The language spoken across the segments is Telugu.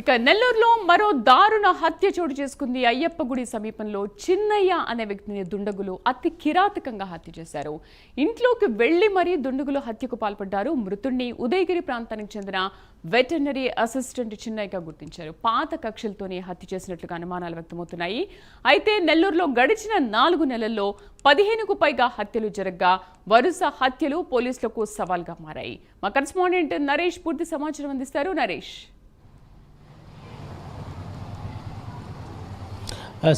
ఇక నెల్లూరులో మరో దారుణ హత్య చోటు చేసుకుంది అయ్యప్ప గుడి సమీపంలో చిన్నయ్య అనే వ్యక్తిని దుండగులు అతి కిరాతకంగా హత్య చేశారు. ఇంట్లోకి వెళ్ళి మరీ దుండగులు హత్యకు పాల్పడ్డారు. మృతుణ్ణి ఉదయగిరి ప్రాంతానికి చెందిన వెటర్నరీ అసిస్టెంట్ చిన్నయ్యగా గుర్తించారు. పాత కక్షలతోనే హత్య చేసినట్లుగా అనుమానాలు వ్యక్తమవుతున్నాయి. అయితే నెల్లూరులో గడిచిన నాలుగు నెలల్లో పదిహేనుకు పైగా హత్యలు జరగ్గా వరుస హత్యలు పోలీసులకు సవాల్గా మారాయి. మా కరెస్పాండెంట్ నరేష్ పూర్తి సమాచారం అందిస్తారు. నరేష్.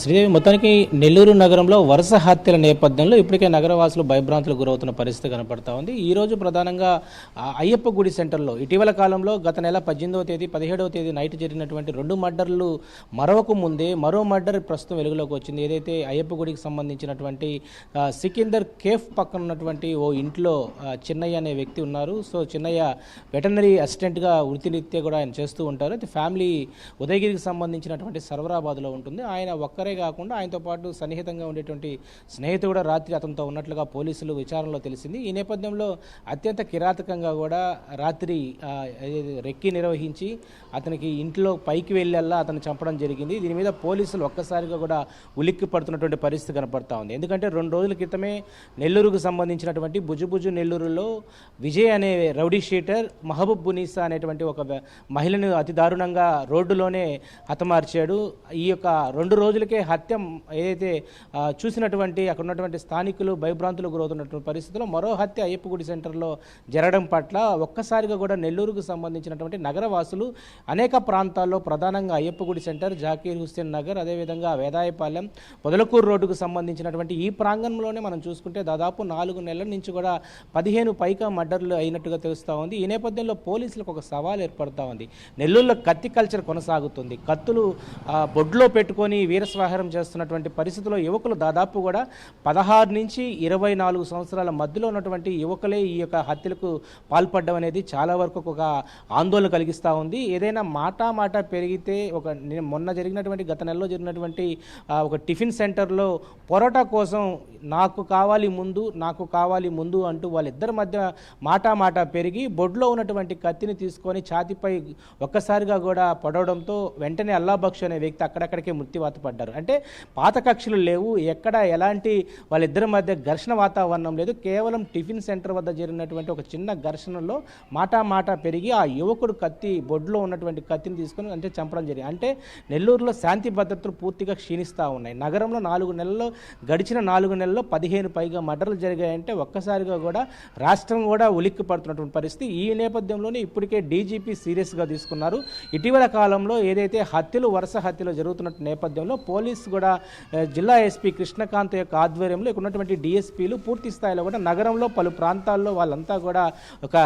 శ్రీదేవి మొత్తానికి నెల్లూరు నగరంలో వరుస హత్యల నేపథ్యంలో ఇప్పటికే నగరవాసులు భయభ్రాంతులకు గురవుతున్న పరిస్థితి కనపడతా ఉంది. ఈరోజు ప్రధానంగా అయ్యప్ప గుడి సెంటర్లో ఇటీవల కాలంలో గత నెల పద్దెనిమిదవ తేదీ పదిహేడవ తేదీ నైట్ జరిగినటువంటి రెండు మర్డర్లు మరొక ముందే మరో మర్డర్ ప్రస్తుతం వెలుగులోకి వచ్చింది. ఏదైతే అయ్యప్ప గుడికి సంబంధించినటువంటి సికిందర్ కేఫ్ పక్కన ఉన్నటువంటి ఓ ఇంట్లో చిన్నయ్య అనే వ్యక్తి ఉన్నారు. సో చిన్నయ్య వెటనరీ అసిస్టెంట్గా వృత్తిరీత్యా కూడా ఆయన చేస్తూ ఉంటారు. అయితే ఫ్యామిలీ ఉదయగిరికి సంబంధించినటువంటి సర్వరాబాద్లో ఉంటుంది. ఆయన ఒక్కరే కాకుండా ఆయనతో పాటు సన్నిహితంగా ఉండేటువంటి స్నేహితుడు కూడా రాత్రి అతనితో ఉన్నట్లుగా పోలీసులు విచారణలో తెలిసింది. ఈ నేపథ్యంలో అత్యంత కిరాతకంగా కూడా రాత్రి రెక్కి నిర్వహించి అతనికి ఇంట్లో పైకి వెళ్ళల్లా అతను చంపడం జరిగింది. దీని మీద పోలీసులు ఒక్కసారిగా కూడా ఉలిక్కి పడుతున్నటువంటి పరిస్థితి కనపడతా ఉంది. ఎందుకంటే రెండు రోజుల క్రితమే నెల్లూరుకు సంబంధించినటువంటి భుజుభుజు నెల్లూరులో విజయ్ అనే రౌడీ షీటర్ మహబూబ్ బునీసా అనేటువంటి ఒక మహిళను అతి దారుణంగా రోడ్డులోనే హతమార్చాడు. ఈ యొక్క రెండు రోజులకే హత్య ఏదైతే చూసినటువంటి అక్కడ ఉన్నటువంటి స్థానికులు భయభ్రాంతులు గురవుతున్నటువంటి పరిస్థితుల్లో మరో హత్య అయ్యప్ప గుడి సెంటర్లో జరగడం పట్ల ఒక్కసారిగా కూడా నెల్లూరుకు సంబంధించినటువంటి నగరవాసులు అనేక ప్రాంతాల్లో ప్రధానంగా అయ్యప్ప గుడి సెంటర్ జాకీర్ హుస్సేన్ నగర్ అదేవిధంగా వేదాయపాలెం పొదలకూరు రోడ్డుకు సంబంధించినటువంటి ఈ ప్రాంగణంలోనే మనం చూసుకుంటే దాదాపు నాలుగు నెలల నుంచి కూడా పదిహేను పైగా మర్డర్లు అయినట్టుగా తెలుస్తూ ఉంది. ఈ నేపథ్యంలో పోలీసులకు ఒక సవాల్ ఏర్పడుతూ ఉంది. నెల్లూరులో కత్తి కల్చర్ కొనసాగుతుంది. కత్తులు బొడ్లో పెట్టుకొని వీరస్వాహారం చేస్తున్నటువంటి పరిస్థితిలో యువకులు దాదాపు కూడా పదహారు నుంచి ఇరవై నాలుగు సంవత్సరాల మధ్యలో ఉన్నటువంటి యువకులే ఈ యొక్క హత్యలకు పాల్పడడం అనేది చాలా వరకు ఒక ఆందోళన కలిగిస్తూ ఉంది. ఏదైనా మాటా మాట పెరిగితే ఒక మొన్న జరిగినటువంటి గత నెలలో జరిగినటువంటి ఒక టిఫిన్ సెంటర్లో పొరోటా కోసం నాకు కావాలి ముందు నాకు కావాలి ముందు అంటూ వాళ్ళిద్దరి మధ్య మాటా మాట పెరిగి బొడ్లో ఉన్నటువంటి కత్తిని తీసుకొని ఛాతిపై ఒక్కసారిగా కూడా పడవడంతో వెంటనే అల్లాబక్ష్ అనే వ్యక్తి అక్కడక్కడికే మృత్యువాత పడ్డారు అంటే పాత కక్షలు లేవు ఎక్కడ ఎలాంటి వాళ్ళిద్దరి మధ్య ఘర్షణ వాతావరణం లేదు. కేవలం టిఫిన్ సెంటర్ వద్ద జరిగినటువంటి ఒక చిన్న ఘర్షణలో మాటా మాట పెరిగి ఆ యువకుడు కత్తి బొడ్లో ఉన్నటువంటి కత్తిని తీసుకొని అంటే చంపడం జరిగింది. అంటే నెల్లూరులో శాంతి భద్రతలు పూర్తిగా క్షీణిస్తూ ఉన్నాయి. నగరంలో నాలుగు నెలల్లో గడిచిన నాలుగు నెలల్లో పదిహేను పైగా మర్డర్లు జరిగాయంటే ఒక్కసారిగా కూడా రాష్ట్రం కూడా ఉలిక్కి పడుతున్నటువంటి పరిస్థితి. ఈ నేపథ్యంలోనే ఇప్పటికే డీజీపీ సీరియస్గా తీసుకున్నారు. ఇటీవల కాలంలో ఏదైతే హత్యలు వరుస హత్యలు జరుగుతున్న నేపథ్యంలో పోలీసు కూడా జిల్లా ఎస్పీ కృష్ణకాంత్ యొక్క ఆధ్వర్యంలో ఇక్కడ ఉన్నటువంటి డిఎస్పీలు పూర్తి స్థాయిలో కూడా నగరంలో పలు ప్రాంతాల్లో వాళ్ళంతా కూడా ఒక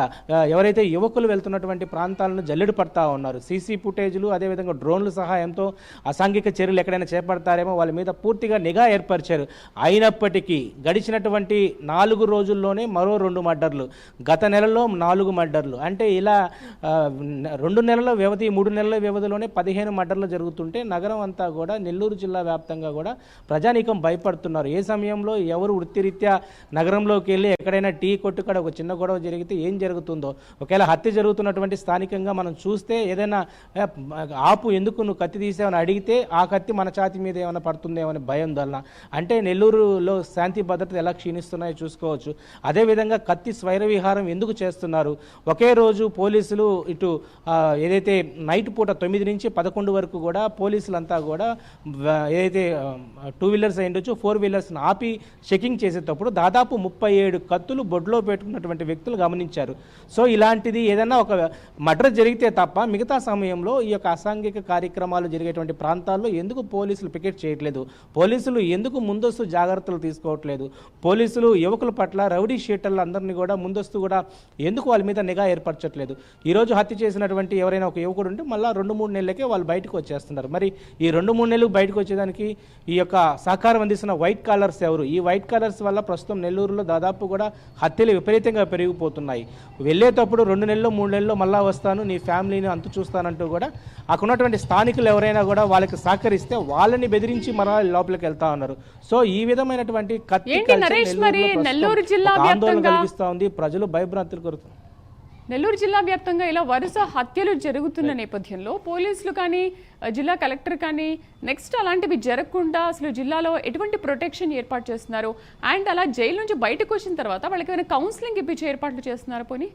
ఎవరైతే యువకులు వెళ్తున్నటువంటి ప్రాంతాలను జల్లెడు పడతా ఉన్నారు. సీసీ ఫుటేజ్లు అదేవిధంగా డ్రోన్ల సహాయంతో అసాంఘిక చర్యలు ఎక్కడైనా చేపడతారేమో వాళ్ళ మీద పూర్తిగా నిఘా ఏర్పరిచారు. అయినప్పటికీ గడిచినటువంటి నాలుగు రోజుల్లోనే మరో రెండు మర్డర్లు. గత నెలలో నాలుగు మర్డర్లు. అంటే ఇలా రెండు నెలల వ్యవధి మూడు నెలల వ్యవధిలోనే పదిహేను మర్డర్లు జరుగుతుంటే నగరం అంతా కూడా నెల్లూరు జిల్లా వ్యాప్తంగా కూడా ప్రజానీకం భయపడుతున్నారు. ఏ సమయంలో ఎవరు వృత్తిరీత్యా నగరంలోకి వెళ్ళి ఎక్కడైనా టీ కొట్టుకడ ఒక చిన్న గొడవ జరిగితే ఏం జరుగుతుందో? ఒకవేళ హత్య జరుగుతున్నటువంటి స్థానికంగా మనం చూస్తే ఏదైనా ఆపు ఎందుకు నువ్వు కత్తి తీసావని అడిగితే ఆ కత్తి మన ఛాతి మీద ఏమైనా పడుతుందేమో అనే భయం వలన అంటే నెల్లూరులో శాంతి భద్రత ఎలా క్షీణిస్తున్నాయో చూసుకోవచ్చు. అదేవిధంగా కత్తి స్వైర విహారం ఎందుకు చేస్తున్నారు? ఒకే రోజు పోలీసులు ఇటు ఏదైతే నైట్ పూట తొమ్మిది నుంచి పదకొండు వరకు కూడా పోలీసులంతా కూడా ఏదైతే టూ వీలర్స్ అయ్యుండొచ్చు ఫోర్ వీలర్స్ని ఆపి చెకింగ్ చేసేటప్పుడు దాదాపు ముప్పై ఏడు కత్తులు బొడ్లో పెట్టుకున్నటువంటి వ్యక్తులు గమనించారు. సో ఇలాంటిది ఏదైనా ఒక మర్డర్ జరిగితే తప్ప మిగతా సమయంలో ఈ యొక్క అసాంఘిక కార్యక్రమాలు జరిగేటువంటి ప్రాంతాల్లో ఎందుకు పోలీసులు పికెట్ చేయట్లేదు? పోలీసులు ఎందుకు ముందస్తు జాగ్రత్తలు తీసుకోవట్లేదు? పోలీసులు యువకుల పట్ల రౌడీ షీటర్లు అందరినీ కూడా ముందస్తు కూడా ఎందుకు వాళ్ళ మీద నిఘా ఏర్పరచట్లేదు? ఈరోజు హత్య చేసినటువంటి ఎవరైనా ఒక యువకుడు ఉంటే మళ్ళీ రెండు మూడు నెలలకే వాళ్ళు బయటకు వచ్చేస్తున్నారు. మరి ఈ రెండు మూడు నెలలు బయటకు వచ్చేదానికి ఈ యొక్క సహకారం అందిస్తున్న వైట్ కాలర్స్ ఎవరు? ఈ వైట్ కాలర్స్ వల్ల ప్రస్తుతం నెల్లూరులో దాదాపు కూడా హత్యలు విపరీతంగా పెరిగిపోతున్నాయి. వెళ్ళేటప్పుడు రెండు నెలలు మూడు నెలల్లో మళ్ళా వస్తాను నీ ఫ్యామిలీని అంతు చూస్తానంటూ కూడా అక్కడ ఉన్నటువంటి స్థానికులు ఎవరైనా కూడా వాళ్ళకి సహకరిస్తే వాళ్ళని బెదిరించి మరలా లోపలికి వెళ్తా ఉన్నారు. సో ఈ విధమైనటువంటి ఆందోళన కలిగిస్తా ఉంది. ప్రజలు భయభ్రాంతులు కోరుతున్నారు నెల్లూరు జిల్లా వ్యాప్తంగా ఇలా వరుస హత్యలు జరుగుతున్న నేపథ్యంలో పోలీసులు కానీ జిల్లా కలెక్టర్ కానీ నెక్స్ట్ అలాంటివి జరగకుండా అసలు జిల్లాలో ఎటువంటి ప్రొటెక్షన్ ఏర్పాటు చేస్తున్నారు? అండ్ అలా జైలు నుంచి బయటకు వచ్చిన తర్వాత వాళ్ళకి ఏమైనా కౌన్సిలింగ్ ఇప్పించే ఏర్పాట్లు చేస్తున్నారా పోనీ?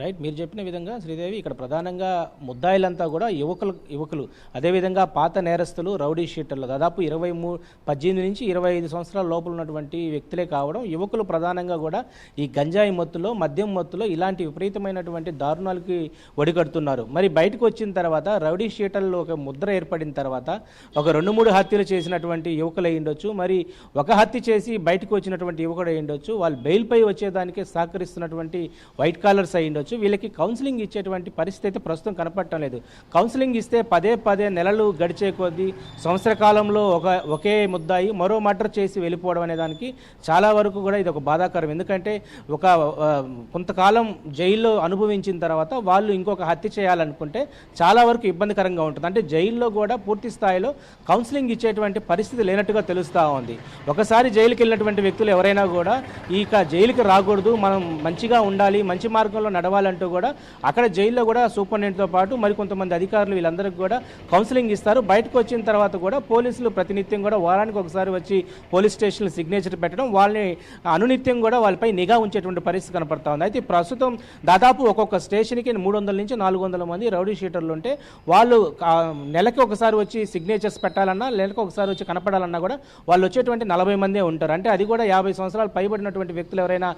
రైట్? మీరు చెప్పిన విధంగా శ్రీదేవి ఇక్కడ ప్రధానంగా ముద్దాయిలంతా కూడా యువకులు యువకులు. అదేవిధంగా పాత నేరస్తులు రౌడీ షీటర్లు. దాదాపు ఇరవై మూ పద్దెనిమిది నుంచి ఇరవై ఐదు సంవత్సరాల లోపల ఉన్నటువంటి వ్యక్తులే కావడం యువకులు ప్రధానంగా కూడా ఈ గంజాయి మత్తులో మద్యం మత్తులో ఇలాంటి విపరీతమైనటువంటి దారుణాలకి ఒడిగడుతున్నారు. మరి బయటకు వచ్చిన తర్వాత రౌడీ షీటర్లు ఒక ముద్ర ఏర్పడిన తర్వాత ఒక రెండు మూడు హత్యలు చేసినటువంటి యువకులు అయి ఉండొచ్చు. మరి ఒక హత్య చేసి బయటకు వచ్చినటువంటి యువకుడు అయి ఉండొచ్చు. వాళ్ళు బెయిల్పై వచ్చేదానికి సహకరిస్తున్నటువంటి వైట్ కాలర్స్ అయి ఉండొచ్చు. వీళ్ళకి కౌన్సిలింగ్ ఇచ్చేటువంటి పరిస్థితి అయితే ప్రస్తుతం కనపడటం లేదు. కౌన్సిలింగ్ ఇస్తే పదే పదే నెలలు గడిచే కొద్దీ సంవత్సర కాలంలో ఒక ఒకే ముద్దాయి మరో మర్డర్ చేసి వెళ్ళిపోవడం అనే దానికి చాలా వరకు కూడా ఇది ఒక బాధాకరం. ఎందుకంటే ఒక కొంతకాలం జైల్లో అనుభవించిన తర్వాత వాళ్ళు ఇంకొక హత్య చేయాలనుకుంటే చాలా వరకు ఇబ్బందికరంగా ఉంటుంది. అంటే జైల్లో కూడా పూర్తి స్థాయిలో కౌన్సిలింగ్ ఇచ్చేటువంటి పరిస్థితి లేనట్టుగా తెలుస్తూ ఉంది. ఒకసారి జైలుకి వెళ్ళినటువంటి వ్యక్తులు ఎవరైనా కూడా ఇక జైలుకి రాకూడదు. మనం మంచిగా ఉండాలి. మంచి మార్గంలో నడవాలంటూ కూడా అక్కడ జైల్లో కూడా సూపరింటెండెంట్తో పాటు మరి కొంతమంది అధికారులు వీళ్ళందరికీ కూడా కౌన్సిలింగ్ ఇస్తారు. బయటకు వచ్చిన తర్వాత కూడా పోలీసులు ప్రతినిత్యం కూడా వారానికి ఒకసారి వచ్చి పోలీస్ స్టేషన్ సిగ్నేచర్ పెట్టడం వాళ్ళని అనునిత్యం కూడా వాళ్ళపై నిఘా ఉంచేటువంటి పరిస్థితి కనపడతా ఉంది. అయితే ప్రస్తుతం దాదాపు ఒక్కొక్క స్టేషన్కి మూడు వందల నుంచి నాలుగు వందల మంది రౌడీ షీటర్లు ఉంటే వాళ్ళు నెలకి ఒకసారి వచ్చి సిగ్నేచర్స్ పెట్టాలన్నా నెలకి ఒకసారి వచ్చి కనపడాలన్నా కూడా వాళ్ళు వచ్చేటువంటి నలభై మందే ఉంటారు. అంటే అది కూడా యాభై సంవత్సరాలు పైబడినటువంటి వ్యక్తులు ఎవరైనా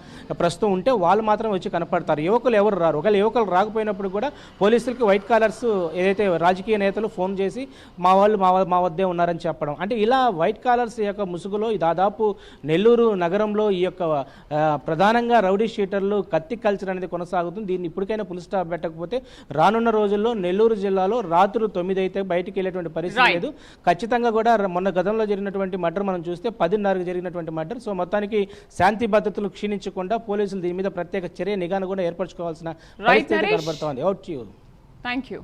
ప్రస్తుతం ఉంటే వాళ్ళు మాత్రం వచ్చి కనపడతారు. యువకులు ఎవరు రారు. ఒకవేళ యువకులు రాకపోయినప్పుడు కూడా పోలీసులకి వైట్ కాలర్స్ ఏదైతే రాజకీయ నేతలు ఫోన్ చేసి మా వాళ్ళు మా మా వద్దే ఉన్నారని చెప్పడం. అంటే ఇలా వైట్ కాలర్స్ యొక్క ముసుగులో దాదాపు నెల్లూరు నగరంలో ఈ యొక్క ప్రధానంగా రౌడీ షీటర్లు కత్తి కల్చర్ అనేది కొనసాగుతుంది. దీన్ని ఇప్పటికైనా పులి స్టాప్ పెట్టకపోతే రానున్న రోజుల్లో నెల్లూరు జిల్లాలో రాత్రులు తొమ్మిది అయితే బయటికి వెళ్ళేటువంటి పరిస్థితి. లేదు. ఖచ్చితంగా కూడా మొన్న గతంలో జరిగినటువంటి మర్డర్ మనం చూస్తే పదిన్నరకు జరిగినటువంటి మర్డర్. సో మొత్తానికి శాంతి భద్రతలు క్షీణించకుండా పోలీసులు దీని మీద ప్రత్యేక చర్య నిఘాను కూడా ఏర్పరచుకోవాల్సిన పరిస్థితి నరేష్. కనబడుతోంది. Out you thank you